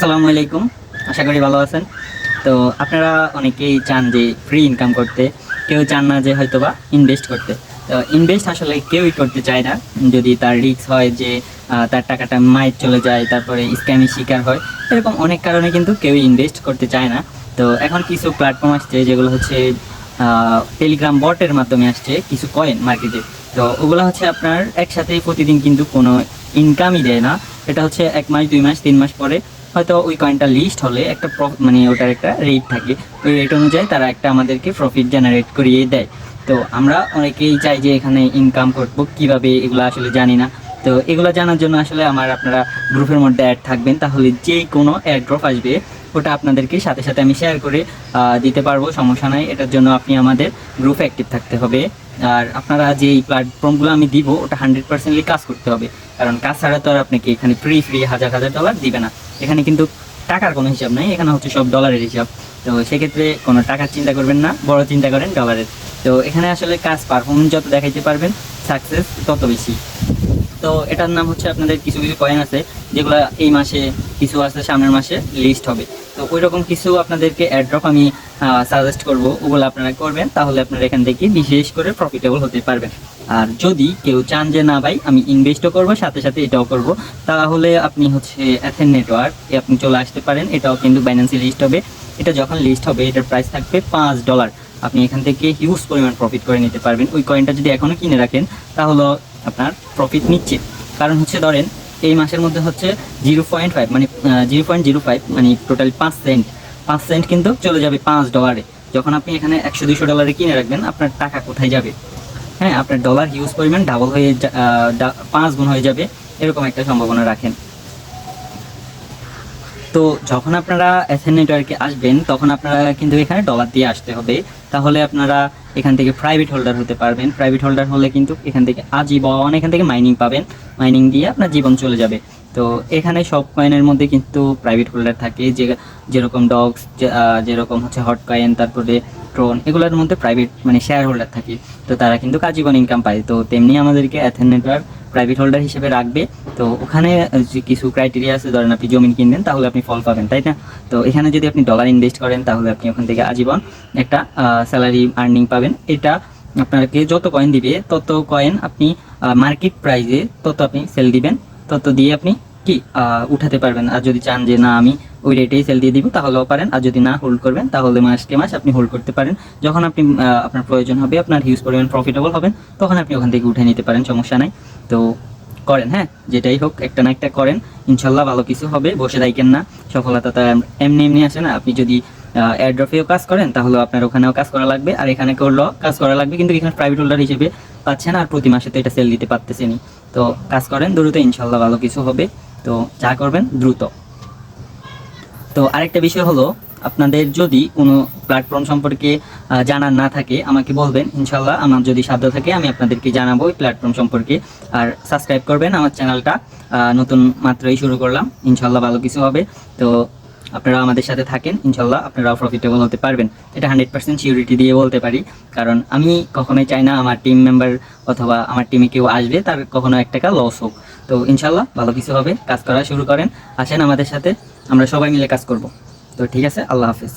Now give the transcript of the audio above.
আসসালামু আলাইকুম। আশা করি ভালো আছেন। তো আপনারা অনেকেই চান যে ফ্রি ইনকাম করতে, কেউ চান না যে হয়তো বা ইনভেস্ট করতে। তো ইনভেস্ট আসলে কেউই করতে চায় না। যদি তার রিস্ক হয় যে তার টাকাটা মায়ের চলে যায়, তারপরে স্ক্যামের শিকার হয়, এরকম অনেক কারণে কিন্তু কেউই ইনভেস্ট করতে চায় না। তো এখন কিছু প্ল্যাটফর্ম আসছে যেগুলো হচ্ছে টেলিগ্রাম বটের মাধ্যমে আসছে, কিছু কয়েন মার্কেটে তো ওগুলো হচ্ছে আপনার একসাথে প্রতিদিন কিন্তু কোনো ইনকামই দেয় না। এটা হচ্ছে এক মাস, দুই মাস, তিন মাস পরে হয়তো ওই কয়েনটা লিস্ট হলে একটা মানে ওটার একটা রেট থাকে। ওই রেট অনুযায়ী তারা একটা আমাদেরকে প্রফিট জেনারেট করিয়ে দেয়। তো আমরা অনেকেই চাই যে এখানে ইনকাম করব, কীভাবে এগুলো আসলে জানি না। তো এগুলো জানার জন্য আসলে আমার আপনারা গ্রুপের মধ্যে অ্যাড থাকবেন, তাহলে যে কোনো অ্যাড ড্রপ আসবে, ওটা আপনাদেরকে সাথে সাথে আমি শেয়ার করে দিতে পারব, সমস্যা নাই। এটার জন্য আপনি আমাদের গ্রুপ অ্যাক্টিভ থাকতে হবে। আর আপনারা যে এই প্ল্যাটফর্মগুলো আমি দিব, ওটা হান্ড্রেড পার্সেন্টলি কাজ করতে হবে। কারণ কাজ ছাড়া তো আর আপনাকে এখানে ফ্রি ফ্রি হাজার হাজার ডলার দিবে না। এখানে কিন্তু টাকার কোনো হিসাব নাই, এখানে হচ্ছে সব ডলারের হিসাব। তো সেক্ষেত্রে কোনো টাকার চিন্তা করবেন না, বড় চিন্তা করেন ডলারের তো এখানে আসলে কাজ পারফরমেন্স যত দেখাইতে পারবেন সাকসেস তত বেশি। তো এটার নাম হচ্ছে আপনাদের কিছু কিছু কয়েন আছে, যেগুলো এই মাসে কিছু আছে, সামনের মাসে লিস্ট হবে। তো ওই রকম কিছু আপনাদেরকে অ্যাড্রপ আমি সাজেস্ট করব, ওগুলো আপনারা করবেন, তাহলে আপনারা এখান থেকে বিশেষ করে প্রফিটেবল হতে পারবেন। আর যদি কেউ চান যে, না ভাই, আমি ইনভেস্টও করব, সাথে সাথে এটাও করব, তাহলে আপনি হচ্ছে অ্যাথেন নেটওয়ার্ক এ আপনি চলে আসতে পারেন, এটাও কিন্তু বাইন্যান্সে লিস্ট হবে। এটা যখন লিস্ট হবে, এটার প্রাইস থাকবে পাঁচ ডলার আপনি এখান থেকে হিউজ পরিমাণ প্রফিট করে নিতে পারবেন। ওই কয়েনটা যদি এখনও কিনে রাখেন, তাহলে আপনার প্রফিট নিচ্ছে কারণ হচ্ছে ধরেন, এই মাসের মধ্যে হচ্ছে জিরো পয়েন্ট ফাইভ মানে জিরো পয়েন্ট জিরো ফাইভ মানে টোটাল পাঁচ সেন্ট পাঁচ সেন্ট কিন্তু চলে যাবে পাঁচ ডলারে যখন আপনি এখানে একশো দুশো ডলারে কিনে রাখবেন, আপনার টাকা কোথায় যাবে? হ্যাঁ আপনার ডলার হিউজ পরিমাণ ডাবল হয়ে পাঁচ গুণ হয়ে যাবে, এরকম একটা সম্ভাবনা রাখেন। তো যখন আপনারা এসএন নেটওয়ার্কে আসবেন, তখন আপনারা কিন্তু এখানে ডলার দিয়ে আসতে হবে। তাহলে আপনারা এখান থেকে প্রাইভেট হোল্ডার হতে পারবেন। প্রাইভেট হোল্ডার হলে কিন্তু এখান থেকে আজীবন এখান থেকে মাইনিং পাবেন। মাইনিং দিয়ে আপনার জীবন চলে যাবে। তো এখানে সব কয়েনের মধ্যে কিন্তু প্রাইভেট হোল্ডার থাকে। যে যেরকম ডগস যেরকম হচ্ছে হট কয়েন তারপরে ট্রোন এগুলোর মধ্যে প্রাইভেট মানে শেয়ার হোল্ডার থাকে। তো তারা কিন্তু আজীবন ইনকাম পায়। তো তেমনি আমাদেরকে অ্যাথেন নেটওয়ার্ক প্রাইভেট হোল্ডার হিসেবে রাখবে। তো ওখানে কিছু ক্রাইটেরিয়া আছে, ধরেন আপনি জমিন কিনবেন, তাহলে আপনি ফল পাবেন, তাই না? তো এখানে যদি আপনি ডলার ইনভেস্ট করেন, তাহলে আপনি ওখান থেকে আজীবন একটা স্যালারি আর্নিং পাবেন। এটা আপনাকে যত কয়েন দিবে, তত কয়েন আপনি মার্কেট প্রাইসে তত আপনি সেল দিবেন, তত দিয়ে আপনি কি উঠাতে পারবেন। আর যদি চান যে না, আমি ওই রেটেই সেল দিয়ে দিব তাহলেও পারেন। আর যদি না হোল্ড করবেন, তাহলে মাসকে মাস আপনি হোল্ড করতে পারেন। যখন আপনি আপনার প্রয়োজন হবে, আপনার হিউজ পরিমাণ প্রফিটেবল হবেন, তখন আপনি ওখান থেকে উঠে নিতে পারেন, সমস্যা নাই। তো করেন হ্যাঁ? যেটাই হোক, একটা না একটা করেন। ইনশাল্লাহ ভালো কিছু হবে, বসে রাখেন না। সফলতা তো এমনি এমনি আসে না। আপনি যদি এয়ারড্রপেও কাজ করেন, তাহলে আপনার ওখানেও কাজ করা লাগবে। আর এখানে করলেও কাজ করা লাগবে, কিন্তু এখানে প্রাইভেট হোল্ডার হিসেবে পাচ্ছেন আর প্রতি মাসে তো এটা সেল দিতে পারতেছেনি তো কাজ করেন, দ্রুত ইনশাল্লাহ ভালো কিছু হবে। তো যা করবেন দ্রুত। তো আরেকটা বিষয় হলো, আপনাদের যদি কোনো প্ল্যাটফর্ম সম্পর্কে জানার না থাকে, আমাকে বলবেন ইনশাল্লাহ আমার যদি সাধ্য থাকে, আমি আপনাদেরকে জানাব এই প্ল্যাটফর্ম সম্পর্কে। আর সাবস্ক্রাইব করবেন আমার চ্যানেলটা নতুন মাত্রই শুরু করলাম। ইনশাল্লাহ ভালো কিছু হবে। তো আপনারা আমাদের সাথে থাকেন। ইনশাল্লাহ আপনারাও প্রফিটেবল হতে পারবেন। এটা হান্ড্রেড পার্সেন্ট সিউরিটি দিয়ে বলতে পারি। কারণ আমি কখনোই চাই না আমার টিম মেম্বার অথবা আমার টিমে কেউ আসবে, তার কখনো এক টাকা লস হোক। তো ইনশাল্লাহ ভালো কিছু হবে, কাজ করা শুরু করেন, আসেন আমাদের সাথে, আমরা সবাই মিলে কাজ করব। তো ঠিক আছে, আল্লাহ হাফিজ।